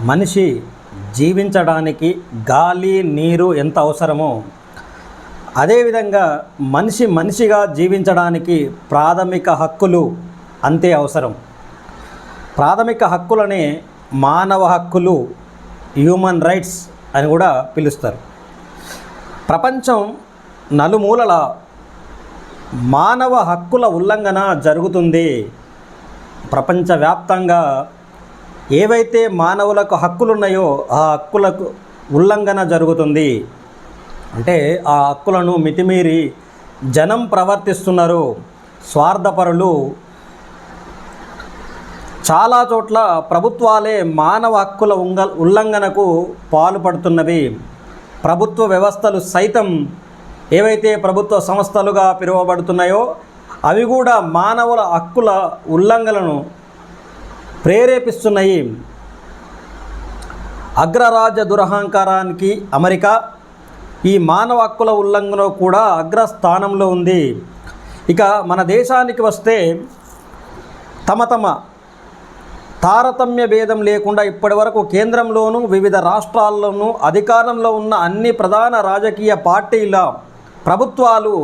మనిషి జీవించడానికి గాలి నీరు ఎంత అవసరమో అదేవిధంగా మనిషి మనిషిగా జీవించడానికి ప్రాథమిక హక్కులు అంతే అవసరం. ప్రాథమిక హక్కులనే మానవ హక్కులు హ్యూమన్ రైట్స్ అని కూడా పిలుస్తారు. ప్రపంచం నలుమూలల మానవ హక్కుల ఉల్లంఘన జరుగుతుంది ప్రపంచవ్యాప్తంగా ఏవైతే మానవులకు హక్కులు ఉన్నాయో ఆ హక్కులకు ఉల్లంఘన జరుగుతుంది. అంటే ఆ హక్కులను మితిమీరి జనం ప్రవర్తిస్తున్నారు. స్వార్థపరులు చాలా చోట్ల ప్రభుత్వాలే మానవ హక్కుల ఉంగ ఉల్లంఘనకు పాల్పడుతున్నవి. ప్రభుత్వ వ్యవస్థలు సైతం ఏవైతే ప్రభుత్వ సంస్థలుగా పిలువబడుతున్నాయో అవి కూడా మానవుల హక్కుల ఉల్లంఘనను ప్రేరేపిస్తున్నాయి. అగ్రరాజ దురహంకారానికి అమెరికా ఈ మానవ హక్కుల ఉల్లంఘన కూడా అగ్రస్థానంలో ఉంది. ఇక మన దేశానికి వస్తే తమ తమ తారతమ్య భేదం లేకుండా ఇప్పటి వరకు కేంద్రంలోనూ వివిధ రాష్ట్రాల్లోనూ అధికారంలో ఉన్న అన్ని ప్రధాన రాజకీయ పార్టీల ప్రభుత్వాలు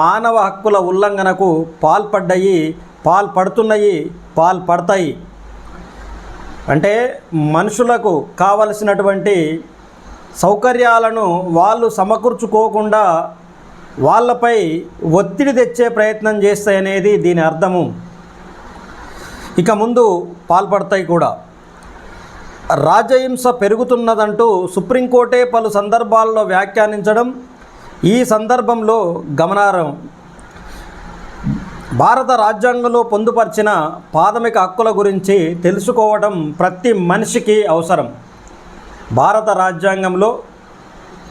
మానవ హక్కుల ఉల్లంఘనకు పాల్పడ్డాయి పాల్పడుతున్నాయి పాల్పడతాయి. అంటే మనుషులకు కావలసినటువంటి సౌకర్యాలను వాళ్ళు సమకూర్చుకోకుండా వాళ్ళపై ఒత్తిడి తెచ్చే ప్రయత్నం చేస్తాయనేది దీని అర్థము. ఇక ముందు పాల్పడతాయి కూడా. రాజహింస పెరుగుతున్నదంటూ సుప్రీంకోర్టే పలు సందర్భాల్లో వ్యాఖ్యానించడం ఈ సందర్భంలో గమనార్హం. భారత రాజ్యాంగంలో పొందుపరిచిన ప్రాథమిక హక్కుల గురించి తెలుసుకోవడం ప్రతి మనిషికి అవసరం. భారత రాజ్యాంగంలో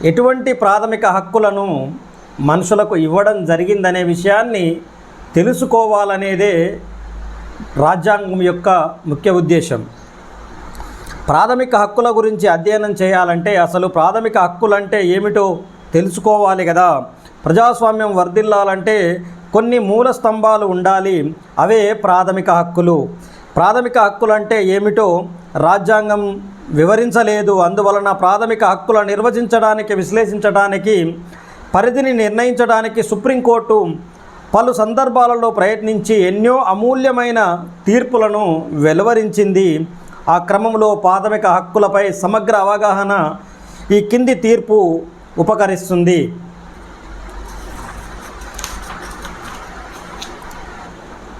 ఎటువంటి ప్రాథమిక హక్కులను మనుషులకు ఇవ్వడం జరిగిందనే విషయాన్ని తెలుసుకోవాలనేదే రాజ్యాంగం యొక్క ముఖ్య ఉద్దేశం. ప్రాథమిక హక్కుల గురించి అధ్యయనం చేయాలంటే అసలు ప్రాథమిక హక్కులంటే ఏమిటో తెలుసుకోవాలి కదా. ప్రజాస్వామ్యం వర్ధిల్లాలంటే కొన్ని మూల స్తంభాలు ఉండాలి అవే ప్రాథమిక హక్కులు. ప్రాథమిక హక్కులు అంటే ఏమిటో రాజ్యాంగం వివరించలేదు. అందువలన ప్రాథమిక హక్కుల నిర్వచించడానికి విశ్లేషించడానికి పరిధిని నిర్ణయించడానికి సుప్రీంకోర్టు పలు సందర్భాలలో ప్రయత్నించి ఎన్నో అమూల్యమైన తీర్పులను వెలువరించింది. ఆ క్రమంలో ప్రాథమిక హక్కులపై సమగ్ర అవగాహన ఈ కింది తీర్పు ఉపకరిస్తుంది.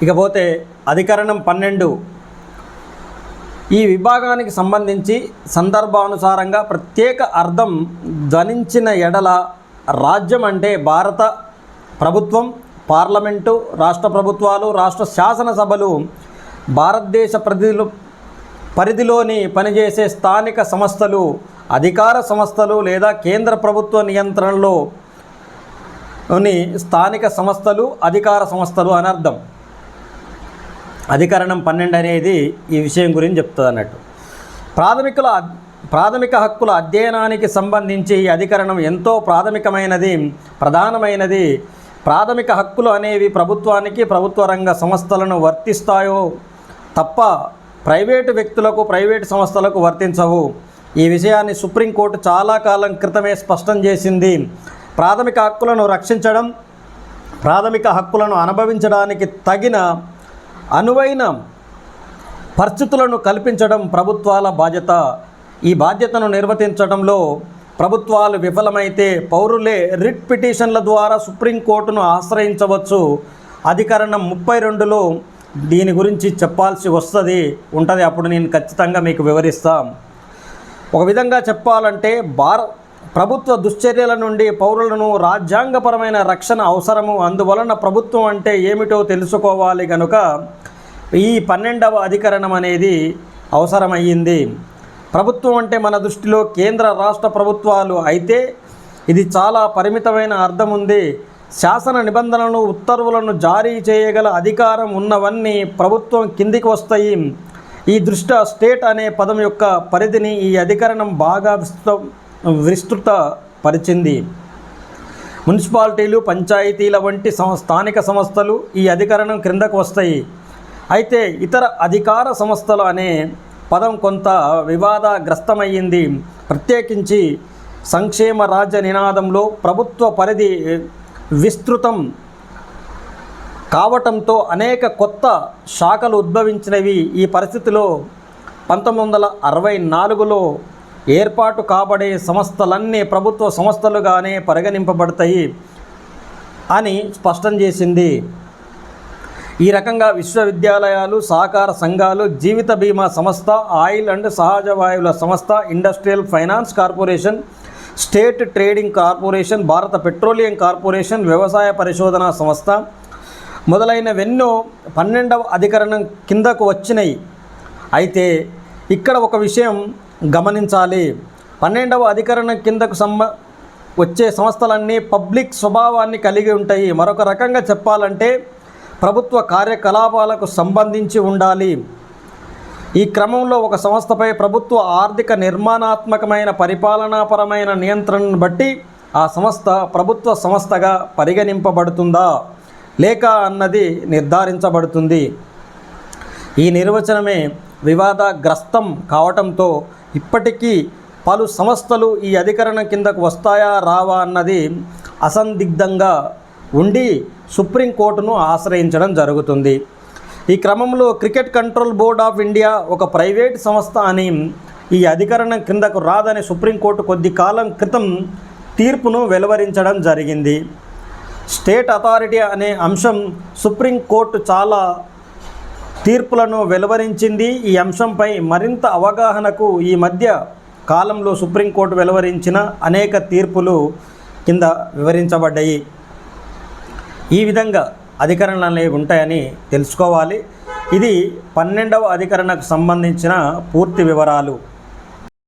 ఇకపోతే అధికరణం పన్నెండు. ఈ విభాగానికి సంబంధించి సందర్భానుసారంగా ప్రత్యేక అర్థం ధ్వనించిన ఎడల రాజ్యం అంటే భారత ప్రభుత్వం పార్లమెంటు రాష్ట్ర ప్రభుత్వాలు రాష్ట్ర శాసనసభలు భారతదేశ పరిధిలో పరిధిలోని పనిచేసే స్థానిక సంస్థలు అధికార సంస్థలు లేదా కేంద్ర ప్రభుత్వ నియంత్రణలో స్థానిక సంస్థలు అధికార సంస్థలు అని అర్థం. అధికరణం పన్నెండు అనేది ఈ విషయం గురించి చెప్తుంది అన్నట్టు. ప్రాథమికుల ప్రాథమిక హక్కుల అధ్యయనానికి సంబంధించి ఈ అధికరణం ఎంతో ప్రాథమికమైనది ప్రధానమైనది. ప్రాథమిక హక్కులు అనేవి ప్రభుత్వానికి ప్రభుత్వ రంగ సంస్థలను వర్తిస్తాయో తప్ప ప్రైవేటు వ్యక్తులకు ప్రైవేటు సంస్థలకు వర్తించవు. ఈ విషయాన్ని సుప్రీంకోర్టు చాలా కాలం క్రితమే స్పష్టం చేసింది. ప్రాథమిక హక్కులను రక్షించడం ప్రాథమిక హక్కులను అనుభవించడానికి తగిన అనువైన పరిస్థితులను కల్పించడం ప్రభుత్వాల బాధ్యత. ఈ బాధ్యతను నిర్వర్తించడంలో ప్రభుత్వాలు విఫలమైతే పౌరులే రిట్ పిటిషన్ల ద్వారా సుప్రీంకోర్టును ఆశ్రయించవచ్చు. అధికరణం ముప్పై రెండులో దీని గురించి చెప్పాల్సి వస్తుంది ఉంటుంది. అప్పుడు నేను ఖచ్చితంగా మీకు వివరిస్తాం. ఒక విధంగా చెప్పాలంటే భార ప్రభుత్వ దుశ్చర్యల నుండి పౌరులను రాజ్యాంగపరమైన రక్షణ అవసరము. అందువలన ప్రభుత్వం అంటే ఏమిటో తెలుసుకోవాలి కనుక ఈ పన్నెండవ అధికరణం అనేది అవసరమయ్యింది. ప్రభుత్వం అంటే మన దృష్టిలో కేంద్ర రాష్ట్ర ప్రభుత్వాలు అయితే ఇది చాలా పరిమితమైన అర్థం ఉంది. శాసన నిబంధనలను ఉత్తర్వులను జారీ చేయగల అధికారం ఉన్నవన్నీ ప్రభుత్వం కిందికి వస్తాయి. ఈ దృష్ట్యా స్టేట్ అనే పదం యొక్క పరిధిని ఈ అధికరణం బాగా విస్తృత విస్తృత పరిచింది. మున్సిపాలిటీలు పంచాయతీల వంటి సం స్థానిక సంస్థలు ఈ అధికరణం క్రిందకు వస్తాయి. అయితే ఇతర అధికార సంస్థలు అనే పదం కొంత వివాదగ్రస్తమయ్యింది. ప్రత్యేకించి సంక్షేమ రాజ్య నినాదంలో ప్రభుత్వ పరిధి విస్తృతం కావటంతో అనేక కొత్త శాఖలు ఉద్భవించినవి. ఈ పరిస్థితిలో పంతొమ్మిది వందల అరవై నాలుగులో ఏర్పాటు కాబడే సంస్థలన్నీ ప్రభుత్వ సంస్థలుగానే పరిగణింపబడతాయి అని స్పష్టం చేసింది. ఈ రకంగా విశ్వవిద్యాలయాలు సహకార సంఘాలు జీవిత బీమా సంస్థ ఆయిల్ అండ్ సహజ వాయువుల సంస్థ industrial finance corporation state trading corporation Bharat petroleum corporation వ్యవసాయ పరిశోధన సంస్థ మొదలైనవెన్నో పన్నెండవ అధికరణం కిందకు వచ్చినాయి. అయితే ఇక్కడ ఒక విషయం గమనించాలి. పన్నెండవ అధికరణ కిందకు సంబ వచ్చే సంస్థలన్నీ పబ్లిక్ స్వభావాన్ని కలిగి ఉంటాయి. మరొక రకంగా చెప్పాలంటే ప్రభుత్వ కార్యకలాపాలకు సంబంధించి ఉండాలి. ఈ క్రమంలో ఒక సంస్థపై ప్రభుత్వ ఆర్థిక నిర్మాణాత్మకమైన పరిపాలనాపరమైన నియంత్రణను బట్టి ఆ సంస్థ ప్రభుత్వ సంస్థగా పరిగణింపబడుతుందా? లేక అన్నది నిర్ధారించబడుతుంది. ఈ నిర్వచనమే వివాదగ్రస్తం కావటంతో ఇప్పటికీ పలు సంస్థలు ఈ అధికరణ కిందకు వస్తాయా రావా అన్నది అసందిగ్ధంగా ఉండి సుప్రీంకోర్టును ఆశ్రయించడం జరుగుతుంది. ఈ క్రమంలో cricket control board of India ఒక ప్రైవేట్ సంస్థ అని ఈ అధికరణం క్రిందకు రాదని సుప్రీంకోర్టు కొద్ది కాలం క్రితం తీర్పును వెలువరించడం జరిగింది. స్టేట్ అథారిటీ అనే అంశం సుప్రీంకోర్టు చాలా తీర్పులను వెలువరించింది ఈ అంశంపై మరింత అవగాహనకు ఈ మధ్య కాలంలో సుప్రీంకోర్టు వెలువరించిన అనేక తీర్పులు కింద వివరించబడ్డాయి. ఈ విధంగా అధికరణలు అనేవి ఉంటాయని తెలుసుకోవాలి. ఇది పన్నెండవ అధికరణకు సంబంధించిన పూర్తి వివరాలు.